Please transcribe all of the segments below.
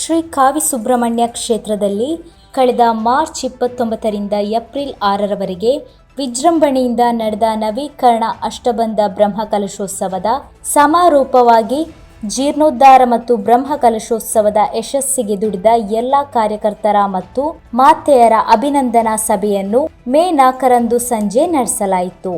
ಶ್ರೀ ಕಾವಿ ಸುಬ್ರಹ್ಮಣ್ಯ ಕ್ಷೇತ್ರದಲ್ಲಿ ಕಳೆದ ಮಾರ್ಚ್ ಇಪ್ಪತ್ತೊಂಬತ್ತರಿಂದ ಏಪ್ರಿಲ್ ಆರರವರೆಗೆ ವಿಜೃಂಭಣೆಯಿಂದ ನಡೆದ ನವೀಕರಣ ಅಷ್ಟಬಂಧ ಬ್ರಹ್ಮಕಲಶೋತ್ಸವದ ಸಮಾರೋಪವಾಗಿ ಜೀರ್ಣೋದ್ಧಾರ ಮತ್ತು ಬ್ರಹ್ಮಕಲಶೋತ್ಸವದ ಯಶಸ್ಸಿಗೆ ದುಡಿದ ಎಲ್ಲ ಕಾರ್ಯಕರ್ತರ ಮತ್ತು ಮಾತೆಯರ ಅಭಿನಂದನಾ ಸಭೆಯನ್ನು ಮೇ ನಾಲ್ಕರಂದು ಸಂಜೆ ನಡೆಸಲಾಯಿತು.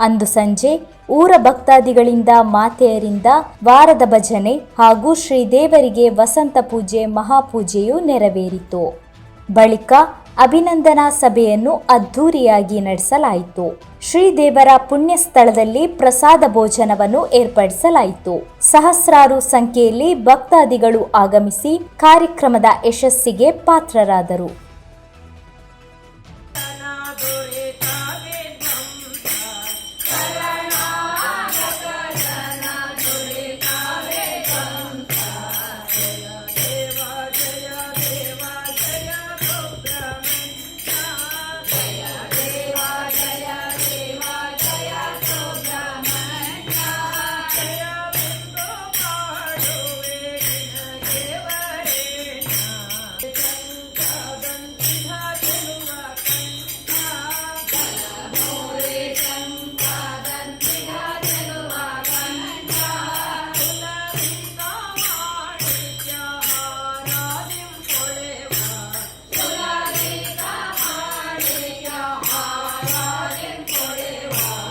ಅಂದು ಸಂಜೆ ಊರ ಭಕ್ತಾದಿಗಳಿಂದ ಮಾತೆಯರಿಂದ ವಾರದ ಭಜನೆ ಹಾಗೂ ಶ್ರೀದೇವರಿಗೆ ವಸಂತ ಪೂಜೆ, ಮಹಾಪೂಜೆಯು ನೆರವೇರಿತು. ಬಳಿಕ ಅಭಿನಂದನಾ ಸಭೆಯನ್ನು ಅದ್ಧೂರಿಯಾಗಿ ನಡೆಸಲಾಯಿತು. ಶ್ರೀದೇವರ ಪುಣ್ಯ ಸ್ಥಳದಲ್ಲಿ ಪ್ರಸಾದ ಭೋಜನವನ್ನು ಏರ್ಪಡಿಸಲಾಯಿತು. ಸಹಸ್ರಾರು ಸಂಖ್ಯೆಯಲ್ಲಿ ಭಕ್ತಾದಿಗಳು ಆಗಮಿಸಿ ಕಾರ್ಯಕ್ರಮದ ಯಶಸ್ಸಿಗೆ ಪಾತ್ರರಾದರು.